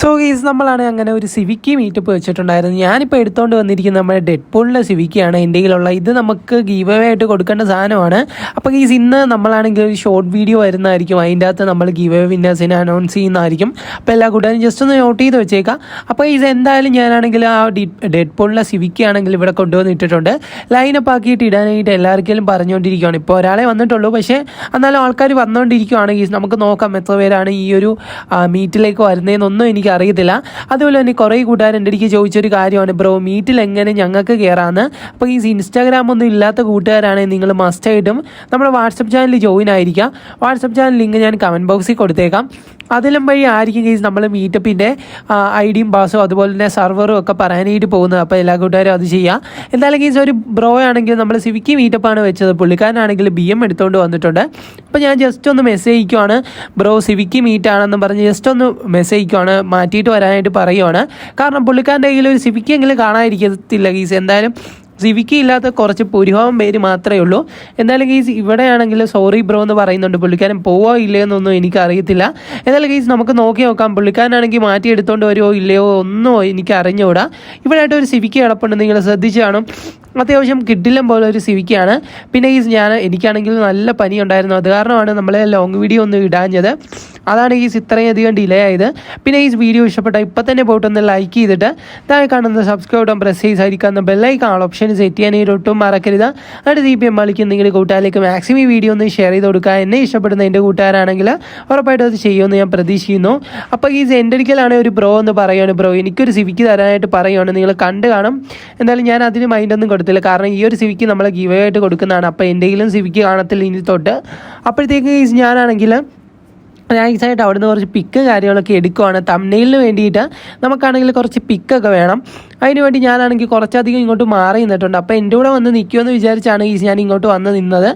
So ഗീസ് നമ്മളാണ് അങ്ങനെ ഒരു സിവിക്ക് മീറ്റപ്പ് വെച്ചിട്ടുണ്ടായിരുന്നു ഞാനിപ്പോൾ എടുത്തുകൊണ്ട് വന്നിരിക്കുന്ന നമ്മുടെ ഡെഡ് പോളിലെ സിവിക്കാണ് എന്റെ കയ്യിലുള്ള ഇത് നമുക്ക് ഗീവ് ആയിട്ട് കൊടുക്കേണ്ട സാധനമാണ്. അപ്പോൾ ഗീസ് ഇന്ന് നമ്മളാണെങ്കിൽ ഒരു ഷോർട്ട് വീഡിയോ വരുന്നതായിരിക്കും. അതിന്റെ അകത്ത് നമ്മൾ ഗീവ് വിന്നേഴ്സിനെ അനൗൺസ് ചെയ്യുന്നതായിരിക്കും. അപ്പോൾ എല്ലാ കൂട്ടുകാരും ജസ്റ്റ് ഒന്ന് നോട്ട് ചെയ്ത് വെച്ചേക്കാം. അപ്പോൾ ഇത് എന്തായാലും ഞാനാണെങ്കിൽ ആ ഡെഡ് പോളിലെ സിവിക്കാണെങ്കിൽ ഇവിടെ കൊണ്ടുവന്നിട്ടിട്ടുണ്ട് ലൈനപ്പ് ആക്കിയിട്ട് ഇടാനായിട്ട് എല്ലാവർക്കും പറഞ്ഞുകൊണ്ടിരിക്കുകയാണ്. ഇപ്പോൾ ഒരാളെ വന്നിട്ടുള്ളൂ. പക്ഷേ എന്നാലും ആൾക്കാർ വന്നുകൊണ്ടിരിക്കുകയാണ് ഗീസ് നമുക്ക് നോക്കാം എത്ര പേരാണ് ഈ ഒരു മീറ്റിലേക്ക് വരുന്നതെന്നൊന്നും എനിക്ക് അറിയത്തില്ല. അതുപോലെ തന്നെ കുറേ കൂട്ടുകാർ എന്റെ അടുക്ക് ചോദിച്ചൊരു കാര്യമാണ് ബ്രോ മീറ്റിൽ എങ്ങനെ ഞങ്ങൾക്ക് കയറാമെന്ന് അപ്പോൾ ഈ ഇൻസ്റ്റാഗ്രാം ഒന്നും ഇല്ലാത്ത കൂട്ടുകാരാണെങ്കിൽ നിങ്ങൾ മസ്റ്റായിട്ടും നമ്മുടെ വാട്സപ്പ് ചാനലിൽ ജോയിൻ ആയിരിക്കുക വാട്സപ്പ് ചാനൽ ലിങ്ക് ഞാൻ കമന്റ് ബോക്സിൽ കൊടുത്തേക്കാം. അതിലും വഴി ആയിരിക്കും കേസ് നമ്മൾ മീറ്റപ്പിന്റെ ഐ ഡിയും പാസും അതുപോലെ തന്നെ സർവറും ഒക്കെ പറയാനായിട്ട് പോകുന്നത്. അപ്പോൾ എല്ലാ കൂട്ടുകാരും അത് ചെയ്യുക എന്തായാലും കേസ് ഒരു ബ്രോ ആണെങ്കിൽ നമ്മൾ സിവിക്ക് മീറ്റപ്പാണ് വെച്ചത്. പുള്ളിക്കാരനാണെങ്കിൽ ബി എം എടുത്തുകൊണ്ട് വന്നിട്ടുണ്ട്. അപ്പോൾ ഞാൻ ജസ്റ്റ് ഒന്ന് മെസ്സേജ് അയക്കുവാണ്. ബ്രോ സിവിക്ക് മീറ്റാണെന്ന് പറഞ്ഞ് ജസ്റ്റ് ഒന്ന് മെസ്സേജ് അയക്കുവാണ്. മാറ്റിയിട്ട് വരാനായിട്ട് പറയുവാണ്. കാരണം പുള്ളിക്കാരന്റെ കയ്യിൽ ഒരു സിവിക്കെങ്കിലും കാണാതിരിക്കത്തില്ല ഗീസ്. എന്തായാലും സിവിക്കി ഇല്ലാത്ത കുറച്ച് പുരുഹോം പേര് മാത്രമേ ഉള്ളൂ. എന്നാലും ഗീസ് ഇവിടെയാണെങ്കിൽ സോറി ബ്രോ എന്ന് പറയുന്നുണ്ട്. പുള്ളിക്കാരൻ പോവോ ഇല്ലയോ എന്നൊന്നും എനിക്ക് എന്നാലും കേസ് നമുക്ക് നോക്കി നോക്കാം. പുള്ളിക്കാരനാണെങ്കിൽ മാറ്റി എടുത്തുകൊണ്ട് വരുമോ ഇല്ലയോ ഒന്നും എനിക്ക് അറിഞ്ഞുകൂടാ ഇവിടെയായിട്ട് ഒരു സിവിക്കി കിടപ്പുണ്ട്. നിങ്ങൾ ശ്രദ്ധിച്ചു കാണും. അത്യാവശ്യം കിഡിലും പോലെ ഒരു സിവിക്കാണ്. പിന്നെ ഗീസ് ഞാൻ എനിക്കാണെങ്കിൽ നല്ല പനി ഉണ്ടായിരുന്നു അത് കാരണമാണ് നമ്മളെ ലോങ് വീഡിയോ ഒന്നും ഇടാഞ്ഞത്. അതാണ് ഈ ഇത്രയധികം ഡിലേ ആയത്. പിന്നെ ഈ വീഡിയോ ഇഷ്ടപ്പെട്ട ഇപ്പം തന്നെ പോയിട്ടൊന്ന് ലൈക്ക് ചെയ്തിട്ട് താഴെ കാണുന്ന സബ്സ്ക്രൈബ് ബട്ടൺ പ്രസ് ചെയ്ത് സരിക്കാവുന്ന ബെല്ലൈക്ക് ആൾ ഓപ്ഷൻ സെറ്റ് ചെയ്യാനായിട്ട് ഒട്ടും മറക്കരുത്. അടുത്ത് ഈ പി എം മാളിക്ക് നിങ്ങളുടെ കൂട്ടുകാരിലേക്ക് മാക്സിമം ഈ വീഡിയോ ഒന്ന് ഷെയർ ചെയ്ത് കൊടുക്കുക. എന്നെ ഇഷ്ടപ്പെടുന്ന എന്റെ കൂട്ടുകാരാണെങ്കിൽ ഉറപ്പായിട്ടും അത് ചെയ്യുമെന്ന് ഞാൻ പ്രതീക്ഷിക്കുന്നു. അപ്പോൾ ഈ സെൻഡിക്കലാണ് ഒരു ബ്രോ എന്ന് പറയുകയാണ് ബ്രോ എനിക്കൊരു സിവിക്ക് തരാനായിട്ട് പറയുകയാണ് നിങ്ങൾ കണ്ട് കാണും. എന്തായാലും ഞാൻ അതിന് മൈൻഡൊന്നും കൊടുത്തില്ല. കാരണം ഈ ഒരു സിവിക്ക് നമ്മൾ ഗീവ് ആയിട്ട് കൊടുക്കുന്നതാണ്. അപ്പോൾ എന്റെയിലും സിവിക്ക് കാണത്തില്ല ഇനി തൊട്ട്. അപ്പോഴത്തേക്ക് ഞാനാണെങ്കിൽ നൈസായിട്ട് അവിടുന്ന് കുറച്ച് പിക്ക് കാര്യങ്ങളൊക്കെ എടുക്കുവാണ്. തമ്മിലിന് വേണ്ടിയിട്ട് നമുക്കാണെങ്കിൽ കുറച്ച് പിക്കൊക്കെ വേണം. അതിനുവേണ്ടി ഞാനാണെങ്കിൽ കുറച്ചധികം ഇങ്ങോട്ട് മാറി നിന്നിട്ടുണ്ട്. അപ്പോൾ എന്റെ കൂടെ വന്ന് നിൽക്കുമെന്ന് വിചാരിച്ചാണ് ഈ ഞാൻ ഇങ്ങോട്ട് വന്ന് നിന്നത്.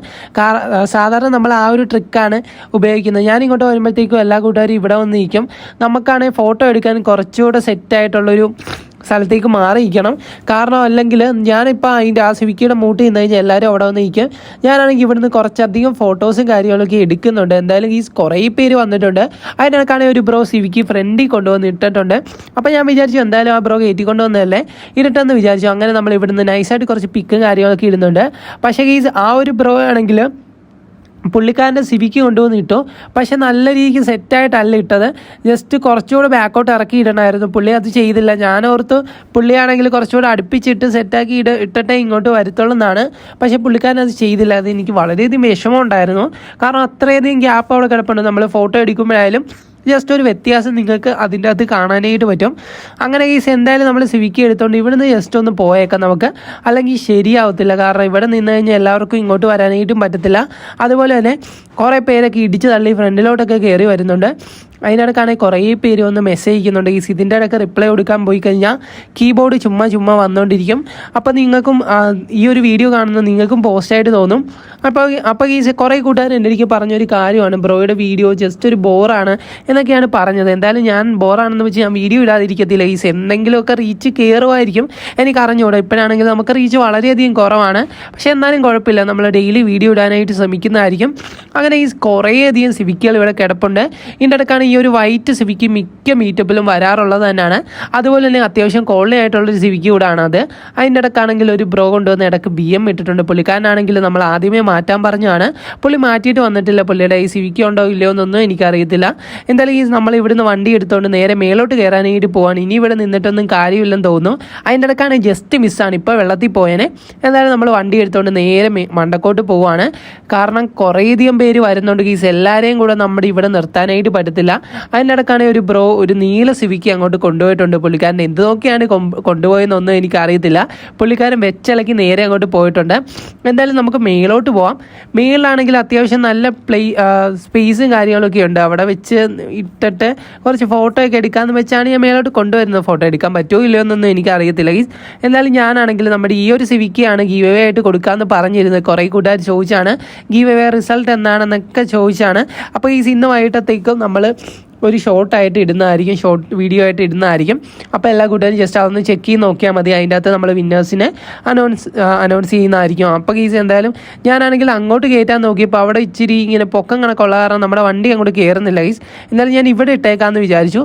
സാധാരണ നമ്മൾ ആ ഒരു ട്രിക്കാണ് ഉപയോഗിക്കുന്നത്. ഞാൻ ഇങ്ങോട്ട് വരുമ്പോഴത്തേക്കും എല്ലാ കൂട്ടുകാരും ഇവിടെ വന്ന് നിൽക്കും. നമുക്കാണെങ്കിൽ ഫോട്ടോ എടുക്കാൻ കുറച്ചുകൂടെ സെറ്റായിട്ടുള്ളൊരു സ്ഥലത്തേക്ക് മാറിയിരിക്കണം. കാരണം അല്ലെങ്കിൽ ഞാനിപ്പോൾ അതിന്റെ ആ സിവിക്കിയുടെ മൂട്ട് നിന്ന് കഴിഞ്ഞാൽ എല്ലാവരും അവിടെ വന്ന് നിൽക്കും. ഞാനാണെങ്കിൽ ഇവിടുന്ന് കുറച്ചധികം ഫോട്ടോസും കാര്യങ്ങളൊക്കെ എടുക്കുന്നുണ്ട്. എന്തായാലും ഈ കുറേ പേര് വന്നിട്ടുണ്ട്. അതിനിടക്കാണെങ്കിൽ ഒരു ബ്രോ സിവിക്ക് ഫ്രണ്ടിൽ കൊണ്ടുവന്ന് ഇട്ടിട്ടുണ്ട്. അപ്പോൾ ഞാൻ വിചാരിച്ചു എന്തായാലും ആ ബ്രോ കയറ്റി കൊണ്ടുവന്നതല്ലേ? ഇരട്ടെന്ന് വിചാരിച്ചു. അങ്ങനെ നമ്മൾ ഇവിടുന്ന് നൈസായിട്ട് കുറച്ച് പിക്കും കാര്യങ്ങളൊക്കെ ഇടുന്നുണ്ട്. പക്ഷേ ഈ ആ ഒരു ബ്രോ ആണെങ്കിൽ പുള്ളിക്കാരന്റെ സിവിക്ക് കൊണ്ടുവന്ന് ഇട്ടു. പക്ഷെ നല്ല രീതിക്ക് സെറ്റായിട്ടല്ല ഇട്ടത്. ജസ്റ്റ് കുറച്ചുകൂടെ ബാക്കോട്ട് ഇറക്കി ഇടണമായിരുന്നു. പുള്ളി അത് ചെയ്തില്ല. ഞാൻ ഓർത്ത് പുള്ളിയാണെങ്കിൽ കുറച്ചുകൂടെ അടുപ്പിച്ചിട്ട് സെറ്റാക്കി ഇട ഇട്ടിട്ടേ ഇങ്ങോട്ട് വരുത്തുള്ളൂ എന്നാണ്. പക്ഷേ പുള്ളിക്കാരൻ അത് ചെയ്തില്ല. അത് എനിക്ക് വളരെയധികം വിഷമം ഉണ്ടായിരുന്നു കാരണം അത്രയധികം ഗ്യാപ്പ് അവിടെ കിടപ്പുണ്ട്. നമ്മൾ ഫോട്ടോ എടുക്കുമ്പോഴായാലും ജസ്റ്റ് ഒരു വ്യത്യാസം നിങ്ങൾക്ക് അതിന്റെ അകത്ത് കാണാനായിട്ട് പറ്റും. അങ്ങനെ ഈ എന്തായാലും നമ്മൾ സിവിക്കി എടുത്തുകൊണ്ട് ഇവിടുന്ന് ജസ്റ്റ് ഒന്ന് പോയേക്കാം നമുക്ക്. അല്ലെങ്കിൽ ശരിയാവത്തില്ല. കാരണം ഇവിടെ നിന്ന് കഴിഞ്ഞാൽ എല്ലാവർക്കും ഇങ്ങോട്ട് വരാനായിട്ടും പറ്റത്തില്ല. അതുപോലെ തന്നെ കുറേ പേരൊക്കെ ഇടിച്ച് തള്ളി ഫ്രണ്ടിലോട്ടൊക്കെ കയറി വരുന്നുണ്ട്. അതിനിടക്കാണെങ്കിൽ കുറേ പേര് വന്ന് മെസ്സേജ് അയക്കുന്നുണ്ട്. ഈ ഇതിന്റെ ഇടയ്ക്ക് റിപ്ലൈ കൊടുക്കാൻ പോയി കഴിഞ്ഞാൽ കീബോർഡ് ചുമ്മാ ചുമ്മാ വന്നുകൊണ്ടിരിക്കും അപ്പോൾ നിങ്ങൾക്കും ഈ ഒരു വീഡിയോ കാണുന്ന നിങ്ങൾക്കും പോസ്റ്റായിട്ട് തോന്നും. അപ്പോൾ അപ്പോൾ ഈ കുറേ കൂട്ടുകാർ എന്റെ എനിക്ക് പറഞ്ഞൊരു കാര്യമാണ്. ബ്രോയുടെ വീഡിയോ ജസ്റ്റ് ഒരു ബോറാണ് എന്നൊക്കെയാണ് പറഞ്ഞത്. എന്തായാലും ഞാൻ ബോറാണെന്ന് വെച്ച് ഞാൻ വീഡിയോ ഇടാതിരിക്കത്തില്ല. ഈസ് എന്തെങ്കിലുമൊക്കെ റീച്ച് കയറുമായിരിക്കും എനിക്ക് അറിഞ്ഞുകൂടാ. ഇപ്പോഴാണെങ്കിൽ നമുക്ക് റീച്ച് വളരെയധികം കുറവാണ്. പക്ഷേ എന്നാലും കുഴപ്പമില്ല. നമ്മൾ ഡെയിലി വീഡിയോ ഇടാനായിട്ട് ശ്രമിക്കുന്നതായിരിക്കും. അങ്ങനെ ഈ കുറേയധികം സിവിക്കുകൾ ഇവിടെ കിടപ്പുണ്ട്. ഇതിന്റെ ഇടയ്ക്കാണ് ഈ ഒരു വൈറ്റ് സിവിക്ക് മിക്ക മീറ്റപ്പിലും വരാറുള്ളത് തന്നെയാണ്. അതുപോലെ തന്നെ അത്യാവശ്യം കോളനി ആയിട്ടുള്ളൊരു സിവിക്ക് കൂടാണ് അത്. അതിന്റെ ഇടയ്ക്കാണെങ്കിൽ ഒരു ബ്രോ കൊണ്ടുവന്ന് ഇടയ്ക്ക് ബി എം ഇട്ടിട്ടുണ്ട് പുള്ളിക്കാരനാണെങ്കിൽ നമ്മൾ ആദ്യമേ മാറ്റാൻ പറഞ്ഞാണ് പുള്ളി മാറ്റിയിട്ട് വന്നിട്ടില്ല പുള്ളിയുടെ ഈ സിവിക്ക് ഉണ്ടോ ഇല്ലയോ എന്നൊന്നും എനിക്കറിയത്തില്ല. എന്തായാലും ഈ നമ്മൾ ഇവിടുന്ന് വണ്ടി എടുത്തുകൊണ്ട് നേരെ മേലോട്ട് കയറാനായിട്ട് പോവാണ്. ഇനി ഇവിടെ നിന്നിട്ടൊന്നും കാര്യമില്ലെന്ന് തോന്നുന്നു. അതിന്റെ ഇടയ്ക്കാണ് ജസ്റ്റ് മിസ്സാണ് ഇപ്പോൾ വെള്ളത്തിൽ പോയനെ. എന്തായാലും നമ്മൾ വണ്ടി എടുത്തുകൊണ്ട് നേരെ മണ്ടക്കോട്ട് പോവാണ്. കാരണം കുറേയധികം പേര് വരുന്നുണ്ട് ഗീസ് എല്ലാവരെയും കൂടെ നമ്മുടെ ഇവിടെ നിർത്താനായിട്ട് പറ്റത്തില്ല. അതിന്റെ ഇടയ്ക്കാണെങ്കിൽ ഒരു ബ്രോ ഒരു നീല സിവിക്ക് അങ്ങോട്ട് കൊണ്ടുപോയിട്ടുണ്ട് പുള്ളിക്കാരൻ എന്ത് നോക്കിയാണ് കൊണ്ടുപോയെന്നൊന്നും എനിക്ക് അറിയത്തില്ല. പുള്ളിക്കാരൻ വെച്ചിളക്കി നേരെ അങ്ങോട്ട് പോയിട്ടുണ്ട്. എന്തായാലും നമുക്ക് മേലോട്ട് പോവാം. മേളിലാണെങ്കിൽ അത്യാവശ്യം നല്ല പ്ലേ സ്പേസും കാര്യങ്ങളൊക്കെ ഉണ്ട്. അവിടെ വെച്ച് ഇട്ടിട്ട് കുറച്ച് ഫോട്ടോ ഒക്കെ എടുക്കാമെന്ന് വെച്ചാണ് ഞാൻ മേലോട്ട് കൊണ്ടുവരുന്നത്. ഫോട്ടോ എടുക്കാൻ പറ്റുമോ ഇല്ലയോ എന്നൊന്നും എനിക്ക് അറിയത്തില്ല. ഗീസ് എന്തായാലും ഞാനാണെങ്കിൽ നമ്മുടെ ഈ ഒരു സിവിക്കാണ് ഗീവ് അവേ ആയിട്ട് കൊടുക്കാമെന്ന് പറഞ്ഞിരുന്നത്. കുറേ കൂട്ടുകാർ ചോദിച്ചാണ് ഗീവ് അവേ റിസൾട്ട് എന്താണെന്നൊക്കെ ചോദിച്ചാണ്. അപ്പോൾ ഈ ഇന്ന് വൈകിട്ടത്തേക്കും നമ്മൾ ഒരു ഷോർട്ടായിട്ട് ഇടുന്നതായിരിക്കും ഷോർട്ട് വീഡിയോ ആയിട്ട് ഇടുന്നതായിരിക്കും. അപ്പോൾ എല്ലാ കൂട്ടുകാരും ജസ്റ്റ് അതൊന്ന് ചെക്ക് ചെയ്ത് നോക്കിയാൽ മതി. അതിന്റെ അകത്ത് നമ്മൾ വിന്നേഴ്സിനെ അനൗൺസ് അനൗൺസ് ചെയ്യുന്നതായിരിക്കും. അപ്പോൾ കേസ് എന്തായാലും ഞാനാണെങ്കിൽ അങ്ങോട്ട് കയറ്റാൻ നോക്കിയപ്പോൾ അവിടെ ഇച്ചിരി ഇങ്ങനെ പൊക്കം കണക്കുള്ള കാരണം നമ്മുടെ വണ്ടി അങ്ങോട്ട് കയറുന്നില്ല ഗൈസ്. എന്നാലും ഞാൻ ഇവിടെ ഇട്ടേക്കാമെന്ന് വിചാരിച്ചു.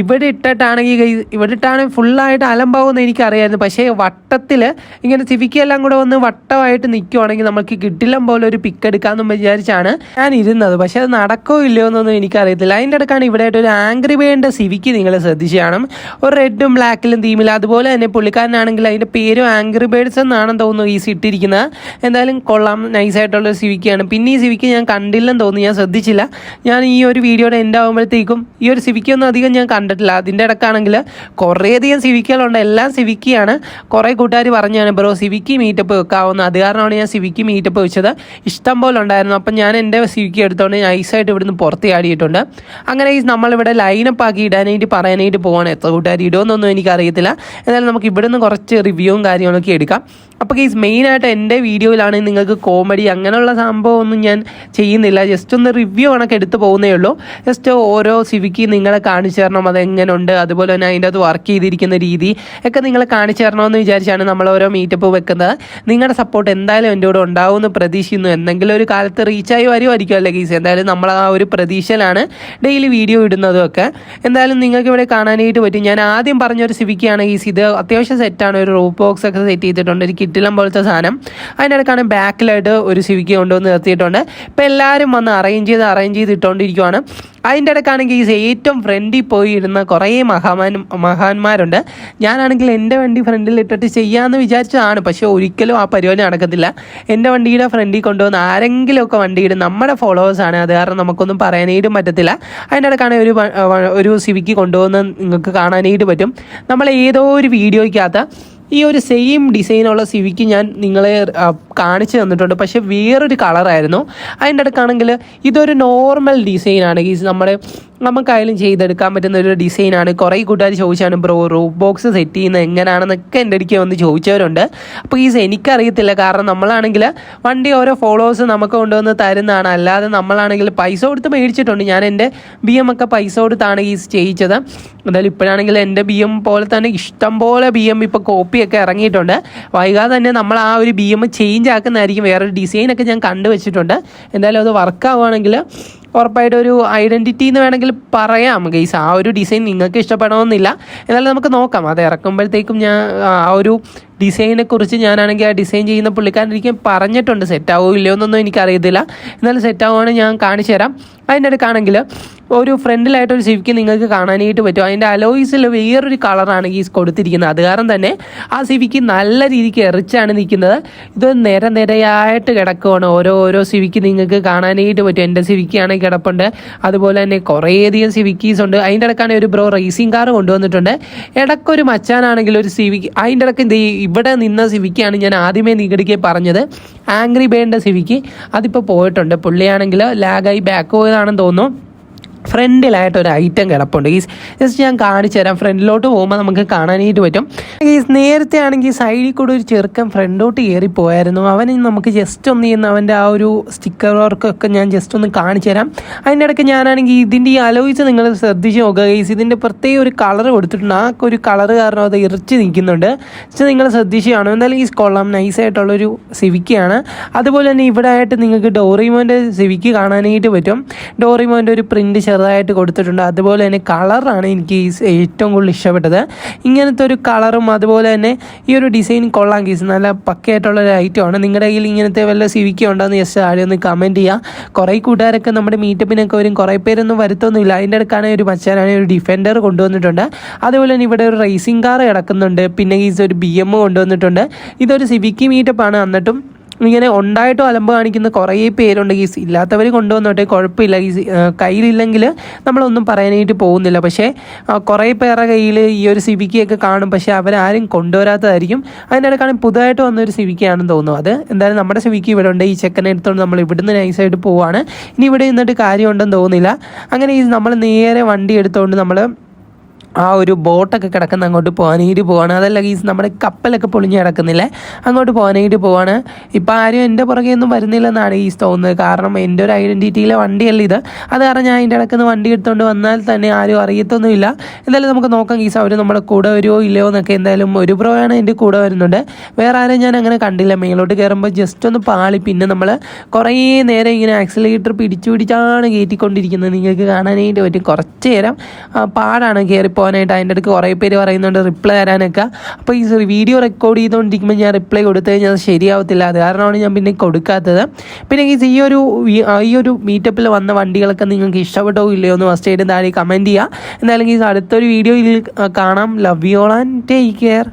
ഇവിടെ ഇട്ടിട്ടാണെങ്കിൽ ഗൈസ് ഇവിടെ ഇട്ടാണെങ്കിൽ ഫുള്ളായിട്ട് അലമ്പാവുമെന്ന് എനിക്കറിയായിരുന്നു. പക്ഷേ വട്ടത്തിൽ ഇങ്ങനെ സിവിക്കെല്ലാം കൂടെ വന്ന് വട്ടമായിട്ട് നിൽക്കുവാണെങ്കിൽ നമുക്ക് കിട്ടില്ലം പോലെ ഒരു പിക്ക് എടുക്കാമെന്ന് വിചാരിച്ചാണ് ഞാൻ ഇരുന്നത് പക്ഷേ അത് നടക്കോ ഇല്ലയോ എന്നൊന്നും എനിക്കറിയത്തില്ല. അതിന്റെ ഇടക്കാണ് ഇവിടെ ആയിട്ട് ഒരു ആംഗ്രി ബേന്റെ സിവിക്ക് നിങ്ങൾ ശ്രദ്ധിച്ച് കാണും ഒരു റെഡും ബ്ലാക്കിലും തീമില്ല. അതുപോലെ തന്നെ പുള്ളിക്കാരനാണെങ്കിൽ അതിന്റെ പേരും ആംഗ്രി ബേഡ്സ് എന്നാണെന്ന് തോന്നുന്നു ഈ സിട്ടിരിക്കുന്നത്. എന്തായാലും കൊള്ളാം. നൈസായിട്ടുള്ള ഒരു സിവിക്കാണ്. പിന്നെ ഈ സിവിക്ക് ഞാൻ കണ്ടില്ലെന്ന് തോന്നുന്നു. ഞാൻ ശ്രദ്ധിച്ചില്ല. ഞാൻ ഈ ഒരു വീഡിയോയുടെ എൻഡ് ആകുമ്പോഴത്തേക്കും ഈ ഒരു സിവിക്കൊന്നും അധികം ഞാൻ കണ്ടിട്ടില്ല. അതിന്റെ ഇടക്കാണെങ്കിൽ കുറേയധികം സിവിക്കുകളുണ്ട്. എല്ലാം സിവിക്കിയാണ്. കുറേ കൂട്ടുകാർ പറഞ്ഞാണ് ബ്രോ സിവിക്ക് മീറ്റപ്പ് വെക്കാവുന്ന. അത് കാരണമാണ് ഞാൻ സിവിക്ക് മീറ്റപ്പ് വെച്ചത്. ഇഷ്ടം പോലെ ഉണ്ടായിരുന്നു. അപ്പം ഞാൻ എന്റെ സിവിക്ക് എടുത്തുകൊണ്ട് നൈസായിട്ട് ഇവിടുന്ന് പുറത്ത് ചാടിയിട്ടുണ്ട്. അങ്ങനെ നമ്മളിവിടെ ലൈനപ്പ് ആക്കി ഇടാനായിട്ട് പറയാനായിട്ട് പോവാണ്. എത്ര കൂട്ടുകാർ ഇടുമെന്നൊന്നും എനിക്കറിയത്തില്ല. എന്നാലും നമുക്ക് ഇവിടെ നിന്ന് കുറച്ച് റിവ്യൂവും കാര്യങ്ങളൊക്കെ എടുക്കാം. അപ്പോൾ കേസ് മെയിനായിട്ട് എന്റെ വീഡിയോയിലാണ് നിങ്ങൾക്ക് കോമഡി അങ്ങനെയുള്ള സംഭവമൊന്നും ഞാൻ ചെയ്യുന്നില്ല. ജസ്റ്റ് ഒന്ന് റിവ്യൂ കണക്ക് എടുത്ത് പോകുന്നേ ഉള്ളൂ. ജസ്റ്റ് ഓരോ സിവിക്ക് നിങ്ങളെ കാണിച്ചു തരണം. അതെങ്ങനെയുണ്ട് അതുപോലെ തന്നെ അതിന്റെ അത് വർക്ക് ചെയ്തിരിക്കുന്ന രീതി ഒക്കെ നിങ്ങളെ കാണിച്ചു തരണമെന്ന് വിചാരിച്ചാണ് നമ്മൾ ഓരോ മീറ്റപ്പ് വെക്കുന്നത്. നിങ്ങളുടെ സപ്പോർട്ട് എന്തായാലും എന്റെ കൂടെ ഉണ്ടാവുമെന്ന് പ്രതീക്ഷിക്കുന്നു. എന്തെങ്കിലും ഒരു കാലത്ത് റീച്ചായി വരുമായിരിക്കും അല്ലേ ഗീസ് എന്തായാലും നമ്മൾ ആ ഒരു പ്രതീക്ഷയിലാണ്. ഡെയിലി വീഡിയോ ഇടുന്നതും ഒക്കെ എന്തായാലും നിങ്ങൾക്ക് ഇവിടെ കാണാനായിട്ട് പറ്റും. ഞാൻ ആദ്യം പറഞ്ഞൊരു സിവിക്കാണ് ഈ ഇത്. അത്യാവശ്യം സെറ്റാണ് ഒരു റൂപ്പ് ബോക്സ് ഒക്കെ സെറ്റ് ചെയ്തിട്ടുണ്ട്. ഒരു കിറ്റിലം പോലത്തെ സാധനം. അതിന്റെ ഇടക്കാണ് ബാക്കിലായിട്ട് ഒരു സിവിക്ക് കൊണ്ടുവന്ന് നിർത്തിയിട്ടുണ്ട്. ഇപ്പം എല്ലാവരും വന്ന് അറേഞ്ച് ചെയ്ത് അറേഞ്ച് ചെയ്ത് ഇട്ടുകൊണ്ടിരിക്കുവാണ് അതിന്റെ ഇടയ്ക്കാണെങ്കിൽ ഏറ്റവും ഫ്രണ്ടിൽ പോയി ഇരുന്ന കുറേ മഹാമാൻ മഹാന്മാരുണ്ട്. ഞാനാണെങ്കിൽ എന്റെ വണ്ടി ഫ്രണ്ടിൽ ഇട്ടിട്ട് ചെയ്യാമെന്ന് വിചാരിച്ചതാണ്. പക്ഷേ ഒരിക്കലും ആ പരിപാടി നടക്കത്തില്ല. എന്റെ വണ്ടിയുടെ ഫ്രണ്ടിൽ കൊണ്ടുവന്ന് ആരെങ്കിലുമൊക്കെ വണ്ടിയുടെ നമ്മുടെ ഫോളോവേഴ്സാണ് അത് കാരണം നമുക്കൊന്നും പറയാനായിട്ടും പറ്റത്തില്ല. അതിന്റെ ഇടയ്ക്കാണ് ഒരു ഒരു സിവിക്ക് കൊണ്ടുവന്ന് നിങ്ങൾക്ക് കാണാനായിട്ട് പറ്റും. നമ്മൾ ഏതോ ഒരു വീഡിയോയ്ക്കകത്ത് ഈ ഒരു സെയിം ഡിസൈനുള്ള സിവിക്ക് ഞാൻ നിങ്ങളെ കാണിച്ചു തന്നിട്ടുണ്ട്. പക്ഷേ വേറൊരു കളറായിരുന്നു അതിന്റെ അടുക്കാണെങ്കിൽ ഇതൊരു നോർമൽ ഡിസൈനാണ് ഈ നമ്മുടെ നമുക്കായാലും ചെയ്തെടുക്കാൻ പറ്റുന്ന ഒരു ഡിസൈനാണ്. കുറേ കൂട്ടുകാർ ചോദിച്ചാണ് ബ്രോ റൂഫ് ബോക്സ് സെറ്റ് ചെയ്യുന്നത് എങ്ങനെയാണെന്നൊക്കെ എന്റെ അടുക്ക് വന്ന് ചോദിച്ചവരുണ്ട്. അപ്പോൾ ഈ എനിക്കറിയത്തില്ല. കാരണം നമ്മളാണെങ്കിൽ വണ്ടി ഓരോ ഫോളോവേഴ്സ് നമുക്ക് കൊണ്ടുവന്ന് തരുന്നതാണ്. അല്ലാതെ നമ്മളാണെങ്കിൽ പൈസ കൊടുത്ത് മേടിച്ചിട്ടുണ്ട്. ഞാൻ എന്റെ ബി എം ഒക്കെ പൈസ കൊടുത്താണ് ഈസ് ചെയ്യിച്ചത്. എന്തായാലും ഇപ്പോഴാണെങ്കിൽ എന്റെ ബി എം പോലെ തന്നെ ഇഷ്ടം പോലെ ബി എം ഇപ്പോൾ കോപ്പിയൊക്കെ ഇറങ്ങിയിട്ടുണ്ട്. വൈകാതെ തന്നെ നമ്മൾ ആ ഒരു ബി എം ചേഞ്ച് ആക്കുന്നതായിരിക്കും. വേറൊരു ഡിസൈനൊക്കെ ഞാൻ കണ്ടുവച്ചിട്ടുണ്ട്. എന്തായാലും അത് വർക്ക് ആവുകയാണെങ്കിൽ ഉറപ്പായിട്ടും ഒരു ഐഡന്റിറ്റി എന്ന് വേണമെങ്കിൽ പറയാം ഗൈസ് ആ ഒരു ഡിസൈൻ നിങ്ങൾക്ക് ഇഷ്ടപ്പെടണമെന്നില്ല. എന്നാലും നമുക്ക് നോക്കാം. അത് ഇറക്കുമ്പോഴത്തേക്കും ഞാൻ ആ ഒരു ഡിസൈനെ കുറിച്ച് ഞാനാണെങ്കിൽ ആ ഡിസൈൻ ചെയ്യുന്ന പുള്ളിക്കാരൻ എനിക്ക് പറഞ്ഞിട്ടുണ്ട് സെറ്റ് ആവുമോ ഇല്ലയോ എന്നൊന്നും എനിക്കറിയത്തില്ല. എന്നാലും സെറ്റ് ആവുകയാണെങ്കിൽ ഞാൻ കാണിച്ചു തരാം. അതിന്റെ അടുക്കാണെങ്കിൽ ഒരു ഫ്രണ്ടിലായിട്ടൊരു സിവിക്ക് നിങ്ങൾക്ക് കാണാനായിട്ട് പറ്റും. അതിന്റെ അലോയ്സിൽ വേറൊരു കളറാണ് ഈ കൊടുത്തിരിക്കുന്നത്. അത് കാരണം തന്നെ ആ സിവിക്ക് നല്ല രീതിക്ക് എറിച്ചാണ് നിൽക്കുന്നത്. ഇത് നിര നിരയായിട്ട് കിടക്കുവാണ്. ഓരോ ഓരോ സിവിക്ക് നിങ്ങൾക്ക് കാണാനായിട്ട് പറ്റും. എന്റെ സിവിക്കാണെങ്കിൽ കിടപ്പുണ്ട്. അതുപോലെ തന്നെ കുറേയധികം സിവിക്കീസ് ഉണ്ട്. അതിന്റെ ഇടക്കാണെങ്കിൽ ഒരു ബ്രോ റേസിംഗ് കാർ കൊണ്ടുവന്നിട്ടുണ്ട്. ഇടക്കൊരു മച്ചാനാണെങ്കിൽ ഒരു സിവിക്ക് അതിന്റെ ഇടയ്ക്ക് എന്ത് ചെയ്യും? ഇവിടെ നിന്ന സിവിക്കാണ് ഞാൻ ആദ്യമേ നികടിക്ക് പറഞ്ഞത്. ആംഗ്രി ബേന്റെ സിവിക്ക്. അതിപ്പോൾ പോയിട്ടുണ്ട്. പുള്ളിയാണെങ്കിൽ ലാഗായി ബാക്ക് പോയതാണെന്ന് തോന്നുന്നു. ഫ്രണ്ടിലായിട്ട് ഒരു ഐറ്റം കിടപ്പുണ്ട്. ഈ ജസ്റ്റ് ഞാൻ കാണിച്ചു തരാം. ഫ്രണ്ടിലോട്ട് പോകുമ്പോൾ നമുക്ക് കാണാനായിട്ട് പറ്റും. ഈ നേരത്തെ ആണെങ്കിൽ സൈഡിൽ കൂടെ ഒരു ചെറുക്കൻ ഫ്രണ്ടോട്ട് കയറി പോയായിരുന്നു അവന് നമുക്ക് ജസ്റ്റ് ഒന്ന് ചെയ്യുന്ന അവന്റെ ആ ഒരു സ്റ്റിക്കർ വർക്കൊക്കെ ഞാൻ ജസ്റ്റ് ഒന്ന് കാണിച്ചു തരാം. അതിന്റെ ഇടയ്ക്ക് ഞാനാണെങ്കിൽ ഇതിന്റെ ഈ അലോയിച്ച് നിങ്ങൾ ശ്രദ്ധിച്ച് നോക്കുക. ഗൈസ് ഇതിന്റെ പ്രത്യേക ഒരു കളർ കൊടുത്തിട്ടുണ്ട്. ആ ഒരു കളർ കാരണം അത് ഇറച്ച് നിൽക്കുന്നുണ്ട്. ജസ്റ്റ് നിങ്ങൾ ശ്രദ്ധിച്ച് കാണും. എന്തായാലും ഈ കൊള്ളാം. നൈസായിട്ടുള്ളൊരു സിവിക്കയാണ് അതുപോലെ തന്നെ ഇവിടെ ആയിട്ട് നിങ്ങൾക്ക് ഡോറിമോന്റെ സിവിക്ക് കാണാനായിട്ട് പറ്റും. ഡോറിമോന്റെ ഒരു പ്രിന്റ് ചെറുതായിട്ട് കൊടുത്തിട്ടുണ്ട്. അതുപോലെ തന്നെ കളറാണ് എനിക്ക് ഏറ്റവും കൂടുതൽ ഇഷ്ടപ്പെട്ടത്. ഇങ്ങനത്തെ ഒരു കളറും അതുപോലെ തന്നെ ഈ ഒരു ഡിസൈൻ കൊള്ളാം ഗീസ്. നല്ല പക്കയായിട്ടുള്ള ഒരു ഐറ്റമാണ് നിങ്ങളുടെ കയ്യിൽ ഇങ്ങനത്തെ വല്ല സിവിക്ക ഉണ്ടോയെന്ന് ജസ്റ്റ് ആദ്യം ഒന്ന് കമന്റ് ചെയ്യുക കുറേ കൂട്ടുകാരൊക്കെ നമ്മുടെ മീറ്റപ്പിനൊക്കെ വരും. കുറേ പേരൊന്നും വരുത്തൊന്നുമില്ല. അതിന്റെ അടുക്കാണെങ്കിൽ ഒരു മച്ചാനാണ് ഒരു ഡിഫൻഡർ കൊണ്ടുവന്നിട്ടുണ്ട്. അതുപോലെ തന്നെ ഇവിടെ ഒരു റേസിംഗ് കാർ കിടക്കുന്നുണ്ട്. പിന്നെ ഗീസ് ഒരു ബി എം കൊണ്ടുവന്നിട്ടുണ്ട്. ഇതൊരു സിവിക്കി മീറ്റപ്പാണ് എന്നിട്ടും ഇങ്ങനെ ഉണ്ടായിട്ടും അലമ്പ് കാണിക്കുന്ന കുറേ പേരുണ്ട് ഗീസ്. ഇല്ലാത്തവർ കൊണ്ടുവന്നോട്ടെ കുഴപ്പമില്ല ഗീസ്. കയ്യിലില്ലെങ്കിൽ നമ്മളൊന്നും പറയാനായിട്ട് പോകുന്നില്ല. പക്ഷേ കുറേ പേരുടെ കയ്യിൽ ഈ ഒരു സിവിക്കയൊക്കെ കാണും. പക്ഷേ അവരാരും കൊണ്ടുവരാത്തതായിരിക്കും. അതിന്റെ ഇടയ്ക്കാണ് പുതുതായിട്ട് വന്നൊരു സിവിക്കയാണെന്ന് തോന്നുന്നു. അത് എന്തായാലും നമ്മുടെ സിവിക്ക് ഇവിടെ ഉണ്ട്. ഈ ചെക്കനെ എടുത്തുകൊണ്ട് നമ്മൾ ഇവിടുന്ന് നൈസായിട്ട് പോവാണ്. ഇനി ഇവിടെ നിന്നിട്ട് കാര്യമുണ്ടെന്ന് തോന്നുന്നില്ല. അങ്ങനെ ഈ നമ്മൾ നേരെ വണ്ടി എടുത്തുകൊണ്ട് നമ്മൾ ആ ഒരു ബോട്ടൊക്കെ കിടക്കുന്ന അങ്ങോട്ട് പോകാനായിട്ട് പോവാണ്. അതല്ല ഗീസ് നമ്മുടെ കപ്പലൊക്കെ പൊളിഞ്ഞ് കിടക്കുന്നില്ലേ? അങ്ങോട്ട് പോകാനായിട്ട് പോവാണ്. ഇപ്പം ആരും എന്റെ പുറകെ ഒന്നും വരുന്നില്ലെന്നാണ് ഗീസ് തോന്നുന്നത്. കാരണം എന്റെ ഒരു ഐഡന്റിറ്റിയിലെ വണ്ടിയല്ല ഇത്. അത് കാരണം ഞാൻ അതിന്റെ ഇടയ്ക്ക് വണ്ടി എടുത്തുകൊണ്ട് വന്നാൽ തന്നെ ആരും അറിയത്തൊന്നുമില്ല. എന്തായാലും നമുക്ക് നോക്കാം ഗീസ് അവർ നമ്മുടെ കൂടെ വരുമോ ഇല്ലയോ എന്നൊക്കെ. എന്തായാലും ഒരു പ്രോയാണ് എന്റെ കൂടെ വരുന്നുണ്ട്. വേറെ ആരും ഞാൻ അങ്ങനെ കണ്ടില്ല. മേലോട്ട് കയറുമ്പോൾ ജസ്റ്റ് ഒന്ന് പാളി. പിന്നെ നമ്മൾ കുറേ നേരം ഇങ്ങനെ ആക്സിലേറ്റർ പിടിച്ചു പിടിച്ചാണ് കയറ്റിക്കൊണ്ടിരിക്കുന്നത് നിങ്ങൾക്ക് കാണാനായിട്ട് പറ്റും. കുറച്ച് നേരം പാടാണ് കയറി പോകാനായിട്ട് അതിന്റെ അടുത്ത് കുറേ പേര് പറയുന്നുണ്ട് റിപ്ലൈ തരാനൊക്കെ. അപ്പോൾ ഈ വീഡിയോ റെക്കോർഡ് ചെയ്തുകൊണ്ടിരിക്കുമ്പോൾ ഞാൻ റിപ്ലൈ കൊടുത്തു കഴിഞ്ഞാൽ അത് ശരിയാവത്തില്ല. അത് കാരണമാണ് ഞാൻ പിന്നെ കൊടുക്കാത്തത്. പിന്നെ ഈ ഒരു ഈ ഒരു മീറ്റപ്പിൽ വന്ന വണ്ടികളൊക്കെ നിങ്ങൾക്ക് ഇഷ്ടപ്പെട്ടോ ഇല്ലയോ എന്ന് ഫസ്റ്റ് ആയിട്ട് താഴെ കമന്റ് ചെയ്യുക എന്തായാലും ഈ അടുത്തൊരു വീഡിയോയിൽ കാണാം. Love you all and take care